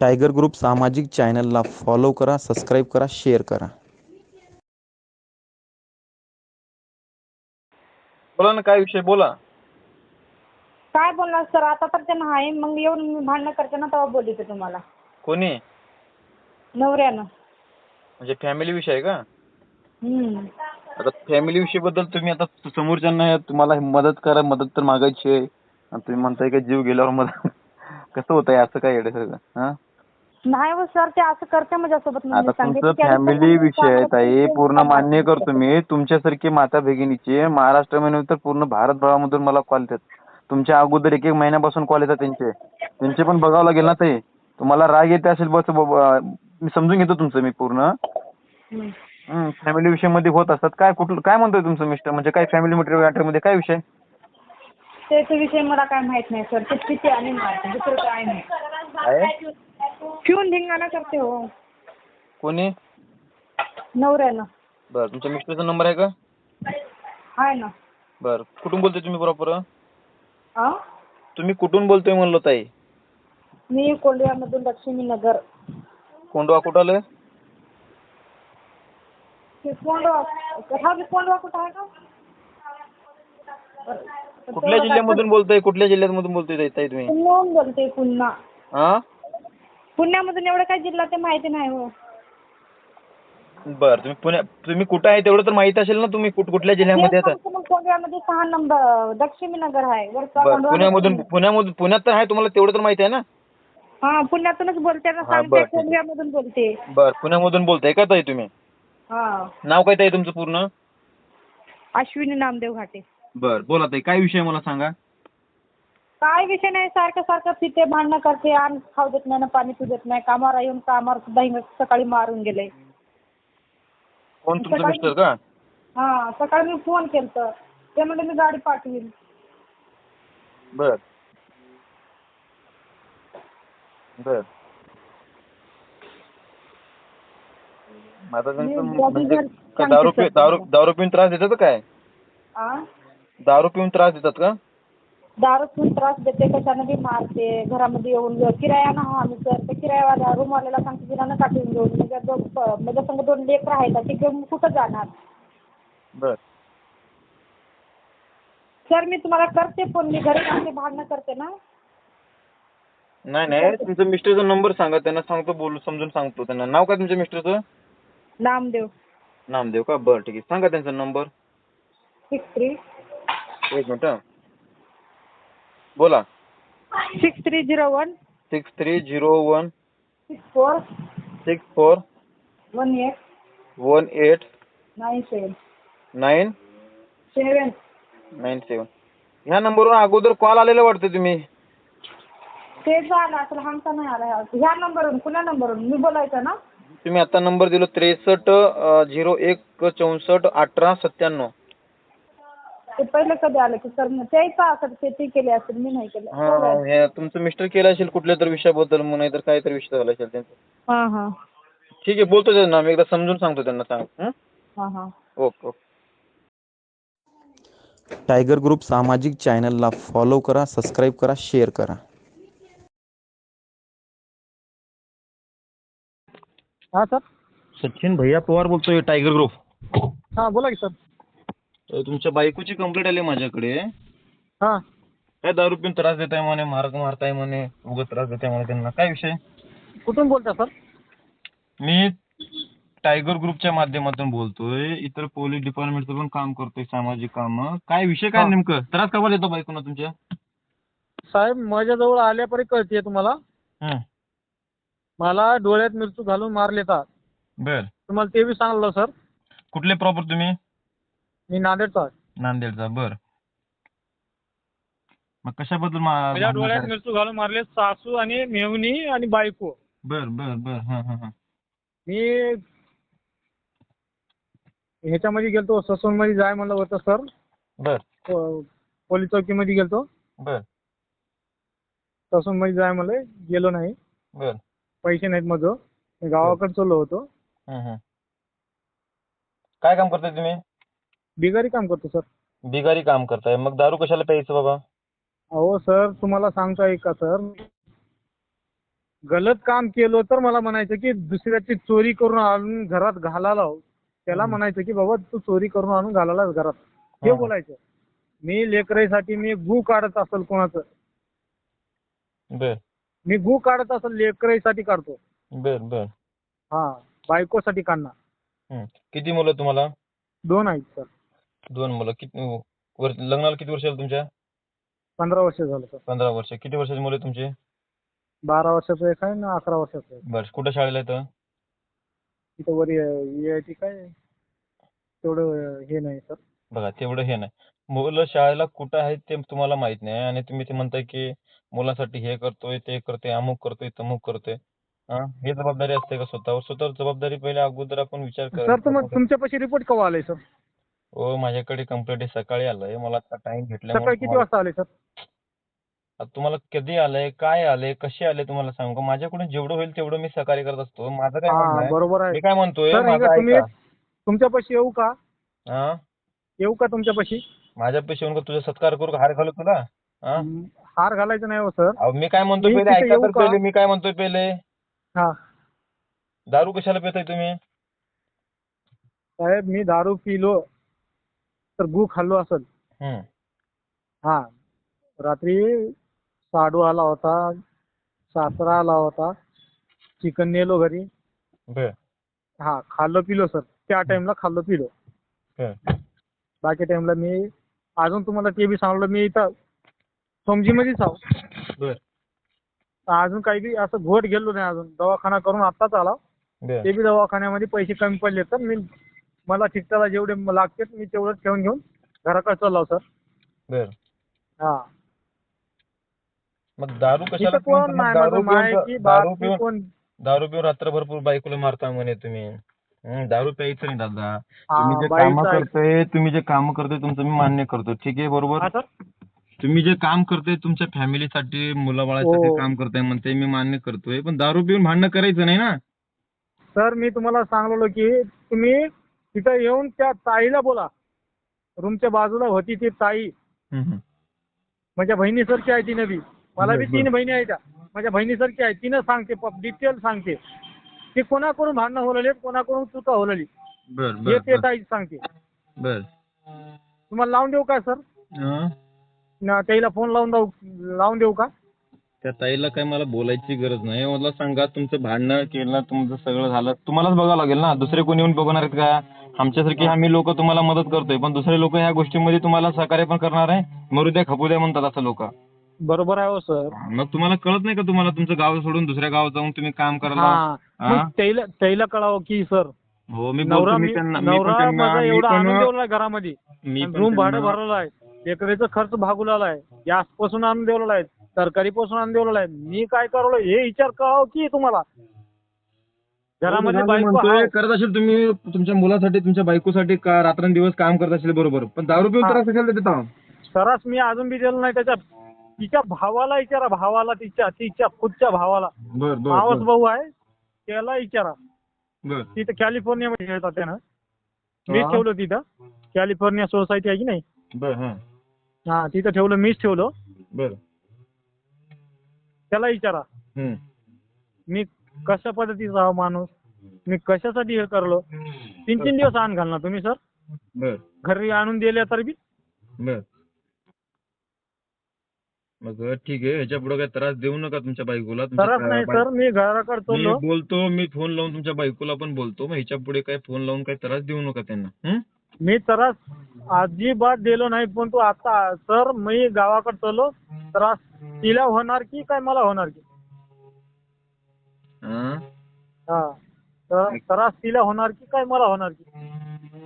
Tiger group सामाजिक चॅनलला follow करा सबस्क्राईब करा शेअर करा. बोला ना काय विषय? बोला. काय बोलणार सर? आता तर ते नाही मग येऊन मी भांडणं करते ना तेव्हा बोलते तुम्हाला. कोणी? नवऱ्यानं. म्हणजे फॅमिली विषय आहे का? हम्म. आता फॅमिली विषयबद्दल तुम्ही आता समोरच्यांना तुम्हाला मदत करा मदत तर मागायची आहे. आणि तुम्ही म्हणताय का जीव गेल्यावर मदत कसं होतंय असं काय येडे सगळं हा? नाही हो सर ते असं करते माझ्यासोबत. म्हणून आता मी सांगितलं तुमचं की आम्ही फॅमिली सगळ्यांनी विषय आहे ताई. पूर्ण मान्य करतो मी. तुमच्यासारखी माता भगिनीचे महाराष्ट्रामध्ये तर पूर्ण भारतभरामधून मला कॉल येतात. तुमच्या अगोदर एक एक महिन्यापासून कॉल येतात त्यांचे. त्यांचे पण बघावं लागेल ना ताई. तुम्हाला राग येते असेल बस मी समजून घेतो तुमचं मी पूर्ण. हम्म. फॅमिली विषयमध्ये होत असतात. काय कुठलं काय म्हणतोय तुमचं मिस्टर? म्हणजे काय फॅमिली मटेरियलमध्ये काय विषय? त्याचा विषय मला काय माहीत नाही सर ते किती आणि मारते दुसरं काय नाही. काय पिऊन धिंगाणा करते हो. कोणी? नवऱ्यानं. बरं तुमच्या मिस्टरचा नंबर आहे का? आहे ना. बरं कुठून बोलतोय तुम्ही प्रॉपर हा तुम्ही कुठून बोलतोय म्हणलो ताई? मी कोंडव्यामधून लक्ष्मीनगर. कोंडवा कुठं आलं ते कोंडवा हा कोंडवा कुठं आहे का? कुठल्या जिल्ह्यामधून बोलतोय? कुठल्या जिल्ह्यामधून बोलतोय ताई- तुम्ही? पुण्याहून बोलते पुन्हा. हा? पुण्यामधून एवढं काय जिल्हा ते माहिती नाही हो. बरं तुम्ही पुण्या तुम्ही कुठं आहे तेवढं तर माहीत असेल ना तुम्ही कुठ कुठल्या जिल्ह्यामध्ये कोंडव्यामध्ये सहा नंबर दक्षिणनगर आहे वरचा बरं पुण्यामधून पुण्यामधून पुण्यात तर आहे तुम्हाला तेवढं तर माहिती आहे ना? हा पुण्यातूनच बोलते ना हा, सांगते बरं, आहे. बोलते. बरं पुण्यामधून बोलताय का ताई तुम्ही? हा. नाव काय ताई तुमचं पूर्ण? अश्विनी नामदेव घाटे. बरं बोला ताई काय विषय आहे मला सांगा? काय विषय नाही सारखं सारखं तिथे भांडणं करते आणि खाऊ देत नाही ना पाणी पिऊ देत नाही कामावर येऊन कामावर सुद्धा हिंग सकाळी मारून गेले. कोण तुमचं सकाळी- मिस्टर का? हा सकाळी मी फोन केलतं ते म्हणजे मी गाडी पाठवीन. बर. बर. आता त्यांचं मी बॉबी म्हणजे दारू पि दारू. दारू पिऊन त्रास देतात का काय? आ? दारू पिऊन त्रास देतात का? दारू पिऊन त्रास देते कशानं बी मारते घरामध्ये येऊन किरायानं हा आम्ही सर ते किरायावाला रूमवाल्याला सांगते तिला काढून घेऊन माझ्या दोन माझ्या संग दोन लेकरं आहेत ते घेऊन कुठं जाणार? बर. सर मी तुम्हाला करते फोन मी घरी जाते भांडणं करते ना? नाही नाही तुमच्या मिस्टरचा नंबर सांगा त्यांना सांगतो बोलू समजून सांगतो त्यांना. नाव काय तुमच्या मिस्टरचं? नामदेव. नामदेव का? बरं ठीक आहे. सांगा त्यांचा नंबर. सिक्स थ्री एक मिनिट हं. बोला. Six three zero one six three zero one six four six four one eight one eight nine seven nine seven nine seven ह्या नंबरवर अगोदर कॉल आलेला वाटतं तुम्ही. ते झालं असेल आमचा नाही आला ह्या- ह्या नंबरवरून कुण्या नंबरवरून. मी बोलायचं ना? तुम्ही आता नंबर दिलो त्रेसष्ट झिरो एक चौसष्ट अठरा सत्त्याण्णव. ते पहिलं कधी आलं की सर ते ते केले असेल मी नाही केलं. हा हे तुमचं मिस्टर केलं असेल कुठल्या तर विषयाबद्दल मग नाहीतर काहीतरी विषय झाला असेल त्यांचा. हाँ हाँ. ठीक आहे बोलतो त्यांना मी एकदा समजून सांगतो त्यांना सांग. हं? हाँ हाँ. Okay okay. टायगर ग्रुप सामाजिक चॅनलला फॉलो करा सबस्क्राईब करा शेअर करा. हा सर? सचिन भैया पवार बोलतोय टायगर ग्रुप. हा बोला की सर. तुमच्या बायकोची कंप्लेंट आली माझ्याकडे. हा. काय दारू पिऊन त्रास देताय म्हणे मार्ग मारताय म्हणे उगाच त्रास देताय म्हणे त्यांना. काय विषय? कुठून बोलता सर? मी टायगर ग्रुपच्या माध्यमातून बोलतोय. इतर पोलीस डिपार्टमेंटचं पण काम करतोय सामाजिक काम. काय विषय काय हा. नेमकं? त्रास का बरं देतो बायकोना तुमच्या? साहेब माझ्याजवळ आल्यापरी कळते तुम्हाला. हं, मला डोळ्यात मिरचू घालून मारले तर बर. तुम्हाला ते बी सांगलं सर. कुठले प्रॉपर तुम्ही? मी नांदेडचा आहे. नांदेडचा बर. मग कशाबद्दल मा- माझ्या भांडणं डोळ्यात? मिरचू घालून मारले सासू आणि मेवणी आणि बायको. बर बर बर. हा हा हा. मी ह्याच्यामध्ये गेलतो ससूनमध्ये जाय म्हणलं होतं सर. बर. प- पोलीस चौकीमध्ये गेलतो. बर. ससूनमध्ये जाय म्हणलं गेलो नाही. बर. पैसे नाहीत माझं. मी गावाकडे चाललो होतो. हं, हं. काय काम करताय तुम्ही? बिगारी काम करतो सर. बिगारी काम करताय. मग दारू कशाला प्यायचं बाबा? अहो सर तुम्हाला सांगतो ऐका सर. गलत काम केलं तर मला म्हणायचं की दुसऱ्याची चोरी करून आणून घरात घालायला हो. त्याला म्हणायचं की बाबा तू चोरी करून आणून घालायला घरात. हे हा. बोलायचं. मी लेकराईसाठी मी गू काढत असेल कोणाचं? बर. मी गू काढत असेल लेकराईसाठी काढतो. बर बर. हा बायकोसाठी काढणार. हं. किती मुलं तुम्हाला? दोन आहेत सर. दोन मुलं किती वर्ष लग्नाला किती वर्ष झाली तुमच्या? पंधरा वर्ष झालं सर. पंधरा वर्ष. किती वर्षाची मुलं आहे तुमची? बारा वर्षाचं एक आहे ना अकरा वर्षाचं आहे बर कुठं शाळेला येतं तिथं वर टी काय? तेवढं हे नाही सर. बघा तेवढं हे नाही. मुलं शाळेला कुठं आहेत ते तुम्हाला माहीत नाही आणि तुम्ही ते म्हणताय की मुलासाठी हे करतोय ते करतोय अमुक करतोय तमुक करतोय. हा? हे जबाबदारी असते का स्वतःवर? स्वतःवर जबाबदारी पहिले अगोदर आपण विचार सर कर तुमच्यापाशी रिपोर्ट केव्हा आलाय सर? हो माझ्याकडे कंप्लेंट सकाळी आलंय. मला आता टाइम सकाळी किती वाजता आले सर? आता तुम्हाला कधी आलंय काय आलंय कसे आले तुम्हाला सांगू का? माझ्याकडून जेवढं होईल तेवढं मी सहकार्य करत असतो. माझं काय म्हणणं हा आहे? बरोबर आहे. मी काय म्हणतोय? सर माझं एकदा तुम्ही ऐका तुमच्यापाशी येऊ का? हा? येऊ का तुमच्यापाशी? माझ्या पेशी येऊन का तुझा सत्कार करू का? हार घालू तुला? हा? हम्म, हार घालायचं नाही हो सर. अहो मी काय म्हणतोय मी पहिले? तिथे ऐका येऊ तर का? पहिले मी काय म्हणतोय पहिले? हा. दारू कशाला पिताय तुम्ही? साहेब मी दारू पिलो. तर गू खाल्लो असेल. हा. रात्री साडू आला होता सासरा आला होता चिकन नेलो घरी. हा खाल्लो पिलो सर. त्या टाइमला खाल्लो पिलो. बाकी टाइमला मी अजून तुम्हाला ते बी सांगलो मी इथं समजीमध्येच आहो. बर. अजून काही बी असं घोट गेलो नाही अजून. दवाखाना करून आत्ताच आला. ते बी दवाखान्यामध्ये पैसे कमी पडले तर मी मला ठिकठाला जेवढे लागतात मी तेवढं ठेवून घेऊन घराकडे चाललो सर. बर. हा. मग दारू कशाला कोण पिऊन नाही दारू पिऊन दारू पिऊन कोण? दारू पिऊन रात्रभर बायकोला मारता म्हणे तुम्ही. दारू प्यायचं नाही दादा. हा, तुम्ही जे बाईचं काम करतोय तुम्ही जे काम करतोय तुमचं मी मान्य करतो. ठीक आहे बरोबर? हा सर. तुम्ही जे काम करतोय तुमच्या फॅमिलीसाठी मुलाबाळासाठी हो. काम करताय म्हणते मी मान्य करतोय. पण दारू पिऊन भांडणं करायचं नाही ना? सर मी तुम्हाला सांगलेलो की तुम्ही तिथं येऊन त्या ताईला बोला. रूमच्या बाजूला होती ती ताई. माझ्या बहिणीसारखी आहे ती नवी. मला बी. तीन बहिणी आहेत त्या. माझ्या बहिणीसारखी आहे. तिनं सांगते डिटेल सांगते. की कोणाकडून भांडणं होलेली कोणाकडून चुका होलेली. हे ते ताई सांगते. तुम्हाला लावून देऊ का सर? न ताईला फोन लावून लावून देऊ का? त्या ताईला काय मला बोलायची गरज नाही. मला सांगा तुमचं भांडणं केलं तुमचं सगळं झालं. तुम्हालाच बघावं लागेल ना. दुसरे कोणी येऊन बघणार आहेत का? आमच्यासारखी आम्ही लोक तुम्हाला मदत करतोय. पण दुसरे लोक ह्या गोष्टीमध्ये तुम्हाला सहकार्य पण करणार आहे. मरू द्या खपू द्या म्हणतात असं लोक. बरोबर आहे हो सर. मग तुम्हाला कळत नाही का तुम्हाला? तुमचं गाव सोडून दुसऱ्या गावात जाऊन तुम्ही काम करायला? हा. ताईला कळावं की सर. हो मी नवरा बोलतो मी मी त्यांना मी पण नवरा त्यांना माझा मी एवढा देवला घरामध्ये. मी पण रूम भाडं त्यांना- भरलेलं आहे. लेकरीचा खर्च भागवलेला आहे. गॅसपासून आणून देवलेला आहे. तरकारी पासून आणून देवलेला आहे. मी काय करलो हे विचार करावं की तुम्हाला? घरामध्ये हो, मी बायको म्हणतोय. करत असेल तुम्ही तुमच्या मुलासाठी तुमच्या बायकोसाठी का रात्रंदिवस काम करत असेल बरोबर. पण दारू पिऊन हा. त्रास कशाला देत? सरास मी अजून बी दिलं नाही त्याच्या तिच्या भावाला विचारा भावाला तिच्या तिच्या खुदच्या भावाला. बर बर मावस बर, भाऊ आहे त्याला विचारा. बर. तिथं कॅलिफोर्नियामध्ये येतात त्यानं. मीच हा. ठेवलं तिथं. कॅलिफोर्निया सोसायटी आहे की नाही? बर हा. हा तिथं ठेवलं मीच ठेवलं. बर. त्याला विचारा. हम्म. मी कशा पद्धतीचा हा माणूस? मी कशासाठी हे करलो? तीन तीन दिवस आण घालणार तुम्ही सर बर. घरी आणून दिले तर बी? बर. मग ठीक आहे ह्याच्या पुढे काय त्रास देऊ नका तुमच्या बायकोला. तुमच्या सरच नाही सर मी घराकडे मी चाललो. बोलतो मी फोन लावून तुमच्या बायकोला पण बोलतो. मग ह्याच्या पुढे काय फोन लावून काय त्रास देऊ नका त्यांना. हं? मी त्रास अजिबात दिलो नाही पण तू आता सर मी गावाकडे चाललो. त्रास तिला होणार की काय मला होणार की? हा? हा. तर त्रास तिला होणार की काय मला होणार की?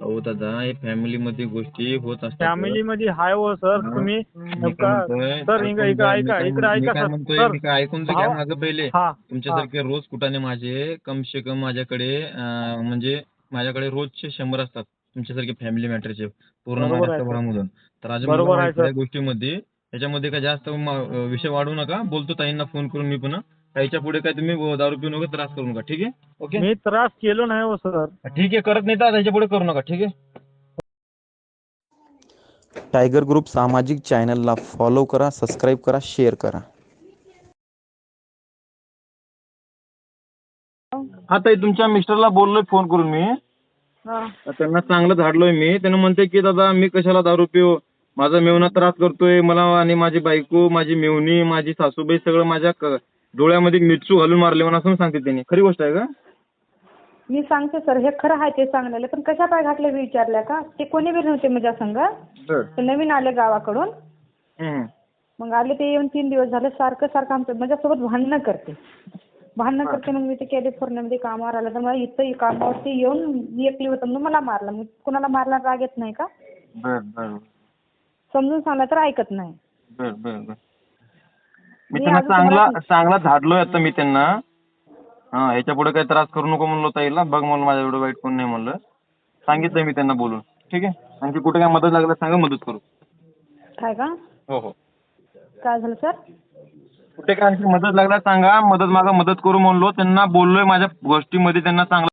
अहो दादा हे फॅमिली मध्ये गोष्टी होत असतात. फॅमिली मध्ये हाय हो सर. हा. तुम्ही मी नेमका- काय म्हणतोय, सर ऐकून इकडे घ्या, मी ऐका काय इकडे म्हण- मी ऐका काय सर. म्हणतोय सर. मी काय ऐकून तर घ्या माझं पहिले. हा. तुमच्यासारखे रोज कुठाने माझे कम से कम माझ्याकडे अं, म्हणजे माझ्याकडे रोजचे शंभर असतात. तुमच्यासारखे फॅमिली मॅटरचे पूर्ण बरोबर आहे, महाराष्ट्र सर. भरामधून तर आज बरोबर मला आहे, माहिती आहे सर. गोष्टीमध्ये याच्यामध्ये काय जास्त विषय वाढवू नका. बोलतो ताईंना फोन करून मी पुन्हा. याच्यापुढे काय तुम्ही दारू पिऊ नका त्रास करू नका. ठीक आहे? ओके? मी त्रास केलो नाही हो सर. ठीक आहे करत नाही तर ह्याच्या पुढे करू नका. ठीक आहे? टायगर ग्रुप सामाजिक चॅनलला फॉलो करा सबस्क्राईब करा शेअर करा. हा ताई तुमच्या मिस्टरला बोललोय फोन करून मी. हा. त्यांना चांगलं झाडलोय मी. त्यांना म्हणते की दादा मी कशाला दारू पिऊ? माझा मेवना त्रास करतोय मला आणि माझी बायको माझी मेवणी माझी सासूबाई सगळं माझ्या क- डोळ्यामध्ये मिरचू घालून मारले म्हणून असं सांगते त्यांनी. खरी गोष्ट आहे का? मी सांगते सर हे खरं आहे ते सांगलेलं पण कशा पाय घातले मी विचारल्या का? ते कोणी बी नव्हते माझ्या संग. बर. ते नवीन आले गावाकडून. हम्म. मग आले ते येऊन तीन दिवस झाले सारखं सारखं आमचं माझ्यासोबत भांडणं करते. भांडणं करते मग मी ते कॅलिफोर्नियामध्ये कामावर आलं तर मला इथं कामावरती येऊन मी एकली होतं म्हणून मला मारलं. मग कुणाला मारला राग येत नाही का? बर बर. समजून सांगला तर ऐकत नाही. बर बर बर मी मी त्यांना अजून चांगला तुम्हाला- चांगला झाडलोय आता मी त्यांना. हा ह्याच्या पुढे काही त्रास करू नको म्हणलो ताईला. बघ म्हणलं माझ्या एवढं वाईट कोण नाही म्हणलं. सांगितलंय मी त्यांना बोलून. ठीक आहे? आणखी कुठे काय मदत लागलं सांगा मदत करू. काय का? हो हो. काय झालं सर? कुठे काय आणखी मदत लागला सांगा. मदत मागा मदत करू म्हणलो. त्यांना बोललोय माझ्या गोष्टीमध्ये. त्यांना चांगला